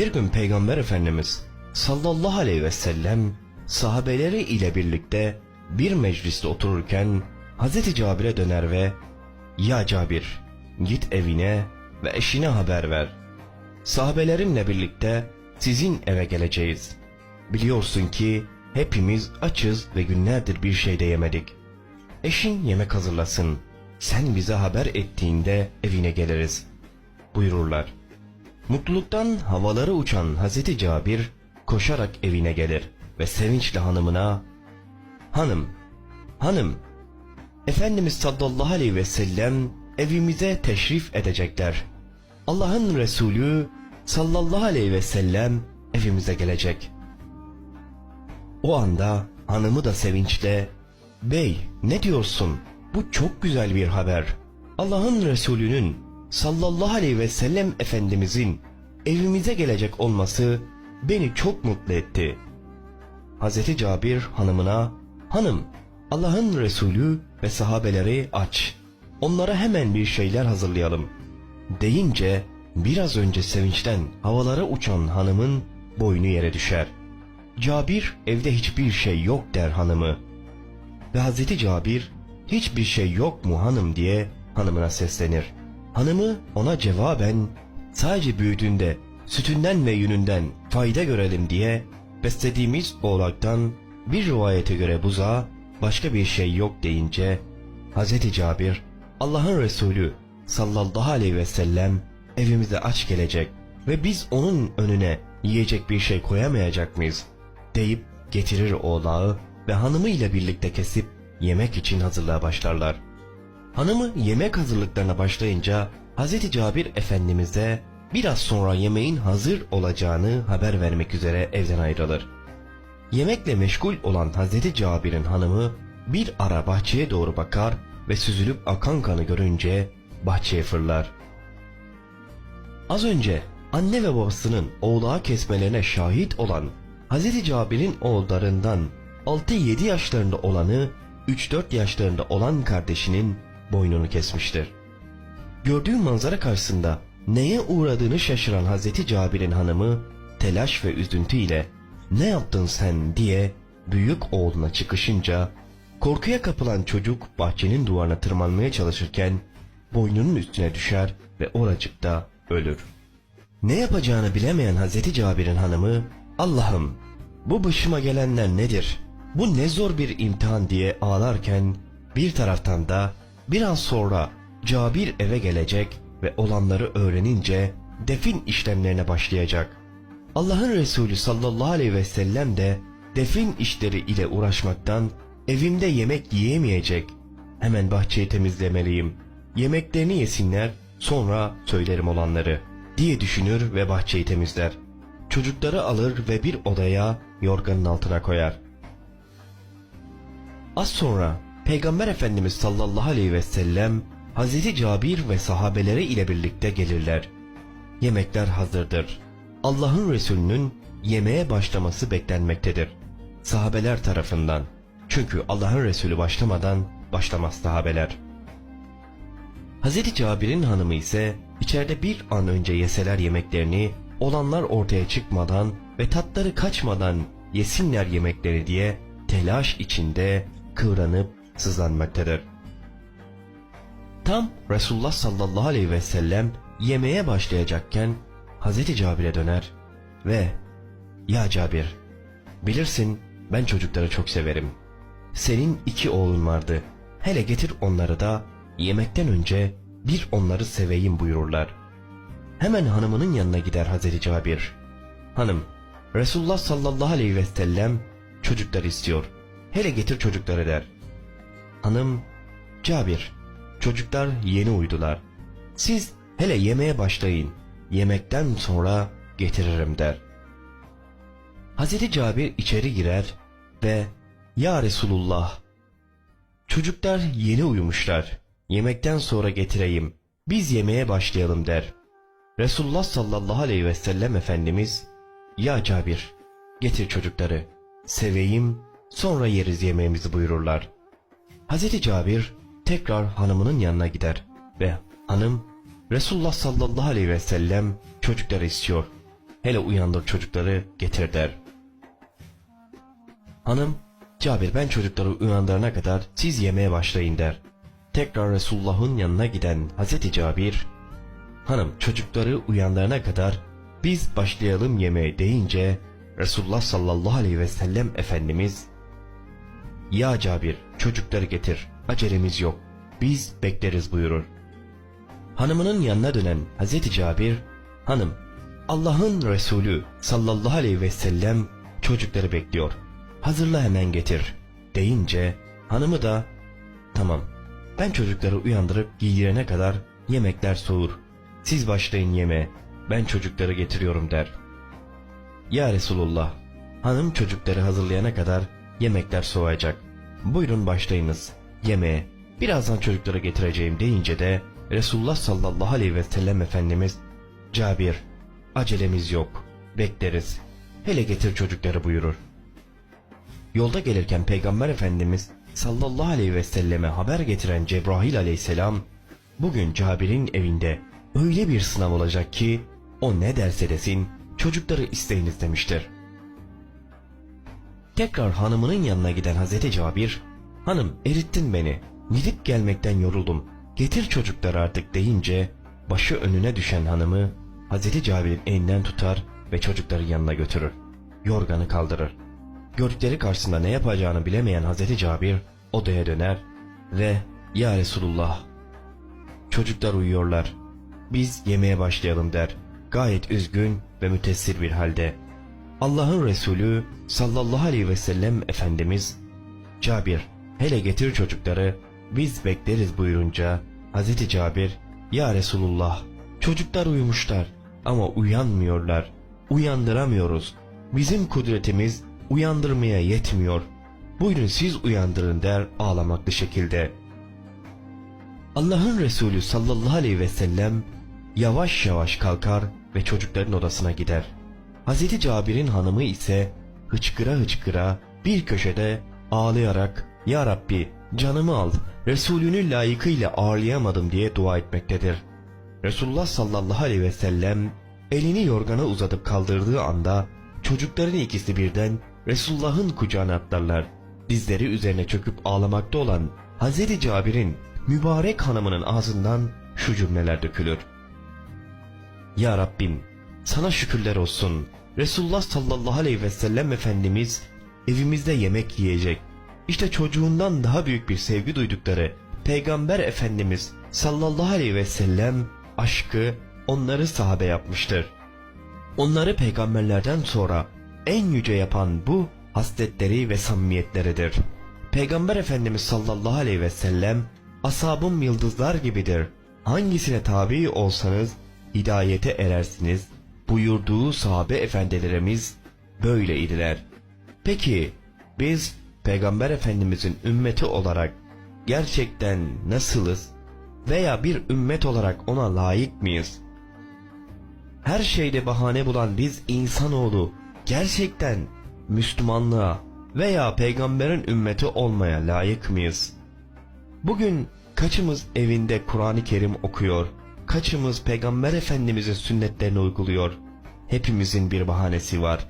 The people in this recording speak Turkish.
Bir gün Peygamber Efendimiz sallallahu aleyhi ve sellem sahabeleri ile birlikte bir mecliste otururken Hazreti Cabir'e döner ve ''Ya Cabir, git evine ve eşine haber ver. Sahabelerimle birlikte sizin eve geleceğiz. Biliyorsun ki hepimiz açız ve günlerdir bir şey de yemedik. Eşin yemek hazırlasın. Sen bize haber ettiğinde evine geliriz.'' buyururlar. Mutluluktan havaları uçan Hazreti Cabir koşarak evine gelir ve sevinçle hanımına ''Hanım, hanım, Efendimiz sallallahu aleyhi ve sellem evimize teşrif edecekler. Allah'ın Resulü sallallahu aleyhi ve sellem evimize gelecek.'' O anda hanımı da sevinçle ''Bey ne diyorsun? Bu çok güzel bir haber. Allah'ın Resulü'nün sallallahu aleyhi ve sellem Efendimizin evimize gelecek olması beni çok mutlu etti. Hazreti Cabir hanımına, hanım Allah'ın Resulü ve sahabeleri aç. Onlara hemen bir şeyler hazırlayalım. Deyince biraz önce sevinçten havalara uçan hanımın boynu yere düşer. Cabir evde hiçbir şey yok der hanımı. Ve Hazreti Cabir hiçbir şey yok mu hanım diye hanımına seslenir. Hanımı ona cevaben sadece büyüdüğünde sütünden ve yününden fayda görelim diye beslediğimiz oğlaktan bir rivayete göre buza başka bir şey yok deyince Hz. Cabir Allah'ın Resulü sallallahu aleyhi ve sellem evimize aç gelecek ve biz onun önüne yiyecek bir şey koyamayacak mıyız deyip getirir oğlağı ve hanımıyla birlikte kesip yemek için hazırlığa başlarlar. Hanımı yemek hazırlıklarına başlayınca Hz. Cabir Efendimiz'e biraz sonra yemeğin hazır olacağını haber vermek üzere evden ayrılır. Yemekle meşgul olan Hz. Cabir'in hanımı bir ara bahçeye doğru bakar ve süzülüp akan kanı görünce bahçeye fırlar. Az önce anne ve babasının oğlağı kesmelerine şahit olan Hz. Cabir'in oğullarından 6-7 yaşlarında olanı 3-4 yaşlarında olan kardeşinin boynunu kesmiştir. Gördüğü manzara karşısında neye uğradığını şaşıran Hazreti Cabir'in hanımı telaş ve üzüntü ile ne yaptın sen diye büyük oğluna çıkışınca korkuya kapılan çocuk bahçenin duvarına tırmanmaya çalışırken boynunun üstüne düşer ve oracıkta ölür. Ne yapacağını bilemeyen Hazreti Cabir'in hanımı Allah'ım bu başıma gelenler nedir? Bu ne zor bir imtihan diye ağlarken bir taraftan da biraz sonra Cabir eve gelecek ve olanları öğrenince defin işlemlerine başlayacak. Allah'ın Resulü sallallahu aleyhi ve sellem de defin işleri ile uğraşmaktan evimde yemek yiyemeyecek. Hemen bahçeyi temizlemeliyim. Yemeklerini yesinler sonra söylerim olanları diye düşünür ve bahçeyi temizler. Çocukları alır ve bir odaya yorganın altına koyar. Az sonra Peygamber Efendimiz sallallahu aleyhi ve sellem Hazreti Cabir ve sahabeleri ile birlikte gelirler. Yemekler hazırdır. Allah'ın Resulü'nün yemeğe başlaması beklenmektedir. Sahabeler tarafından. Çünkü Allah'ın Resulü başlamadan başlamaz sahabeler. Hazreti Cabir'in hanımı ise içeride bir an önce yeseler yemeklerini olanlar ortaya çıkmadan ve tatları kaçmadan yesinler yemekleri diye telaş içinde kıvranıp sızlanmaktadır. Tam Resulullah sallallahu aleyhi ve sellem yemeğe başlayacakken Hazreti Cabir'e döner ve ''Ya Cabir, bilirsin ben çocukları çok severim. Senin iki oğlun vardı. Hele getir onları da yemekten önce bir onları seveyim buyururlar. Hemen hanımının yanına gider Hazreti Cabir. Hanım, Resulullah sallallahu aleyhi ve sellem çocuklar istiyor. Hele getir çocukları der. Hanım, Cabir, çocuklar yeni uydular. Siz hele yemeğe başlayın. Yemekten sonra getiririm der. Hazreti Cabir içeri girer ve Ya Resulullah, çocuklar yeni uyumuşlar. Yemekten sonra getireyim. Biz yemeğe başlayalım der. Resulullah sallallahu aleyhi ve sellem Efendimiz, Ya Cabir, getir çocukları. Seveyim, sonra yeriz yemeğimizi buyururlar. Hazreti Cabir tekrar hanımının yanına gider ve hanım Resulullah sallallahu aleyhi ve sellem çocukları istiyor. hele uyandır çocukları getir der. Hanım, Cabir ben çocukları uyandırana kadar siz yemeye başlayın der. Tekrar Resulullah'ın yanına giden Hazreti Cabir, hanım çocukları uyandırana kadar biz başlayalım yemeğe deyince Resulullah sallallahu aleyhi ve sellem Efendimiz ya Cabir çocukları getir. Acelemiz yok. Biz bekleriz buyurur. Hanımının yanına dönen Hazreti Cabir hanım Allah'ın Resulü sallallahu aleyhi ve sellem çocukları bekliyor. Hazırla hemen getir. deyince hanımı da tamam ben çocukları uyandırıp giydirene kadar yemekler soğur. Siz başlayın yeme ben çocukları getiriyorum. der. Ya Resulullah, hanım çocukları hazırlayana kadar yemekler soğuyacak. Buyurun başlayınız yemeğe. Birazdan çocukları getireceğim deyince de Resulullah sallallahu aleyhi ve sellem Efendimiz Cabir, acelemiz yok, bekleriz. Hele getir çocukları buyurur. Yolda gelirken Peygamber Efendimiz sallallahu aleyhi ve selleme haber getiren Cebrail aleyhisselam bugün Cabir'in evinde öyle bir sınav olacak ki o ne derse desin çocukları isteyiniz demiştir. Tekrar hanımının yanına giden Hazreti Cabir, hanım erittin beni, gidip gelmekten yoruldum, getir çocukları artık deyince başı önüne düşen hanımı Hazreti Cabir'in elinden tutar ve çocukları yanına götürür. Yorganı kaldırır. Gördükleri karşısında ne yapacağını bilemeyen Hazreti Cabir odaya döner ve ''Ya Resulullah, çocuklar uyuyorlar, biz yemeğe başlayalım der. Gayet üzgün ve mütessir bir halde. Allah'ın Resulü sallallahu aleyhi ve sellem Efendimiz Cabir hele getir çocukları biz bekleriz buyurunca Hazreti Cabir Ya Resulullah çocuklar uyumuşlar ama uyanmıyorlar. Uyandıramıyoruz. Bizim kudretimiz uyandırmaya yetmiyor. Buyurun siz uyandırın der ağlamaklı şekilde. Allah'ın Resulü sallallahu aleyhi ve sellem yavaş yavaş kalkar ve çocukların odasına gider. Hazreti Cabir'in hanımı ise hıçkıra hıçkıra bir köşede ağlayarak Ya Rabbi canımı al Resulünü layıkıyla ağırlayamadım diye dua etmektedir. Resulullah sallallahu aleyhi ve sellem elini yorgana uzatıp kaldırdığı anda çocukların ikisi birden Resulullah'ın kucağına atlarlar. Dizleri üzerine çöküp ağlamakta olan Hazreti Cabir'in mübarek hanımının ağzından şu cümleler dökülür. Ya Rabbim sana şükürler olsun. Resulullah sallallahu aleyhi ve sellem Efendimiz evimizde yemek yiyecek. İşte çocuğundan daha büyük bir sevgi duydukları Peygamber Efendimiz sallallahu aleyhi ve sellem aşkı onları sahabe yapmıştır. Onları peygamberlerden sonra en yüce yapan bu hasletleri ve samimiyetleridir. Peygamber Efendimiz sallallahu aleyhi ve sellem asabım yıldızlar gibidir. Hangisine tabi olsanız hidayete erersiniz buyurduğu sahabe efendilerimiz böyle idiler. Peki biz Peygamber Efendimizin ümmeti olarak gerçekten nasılız veya bir ümmet olarak ona layık mıyız? Her şeyde bahane bulan biz insanoğlu gerçekten Müslümanlığa veya peygamberin ümmeti olmaya layık mıyız? Bugün kaçımız evinde Kur'an-ı Kerim okuyor, kaçımız peygamber efendimizin sünnetlerini uyguluyor? Hepimizin bir bahanesi var.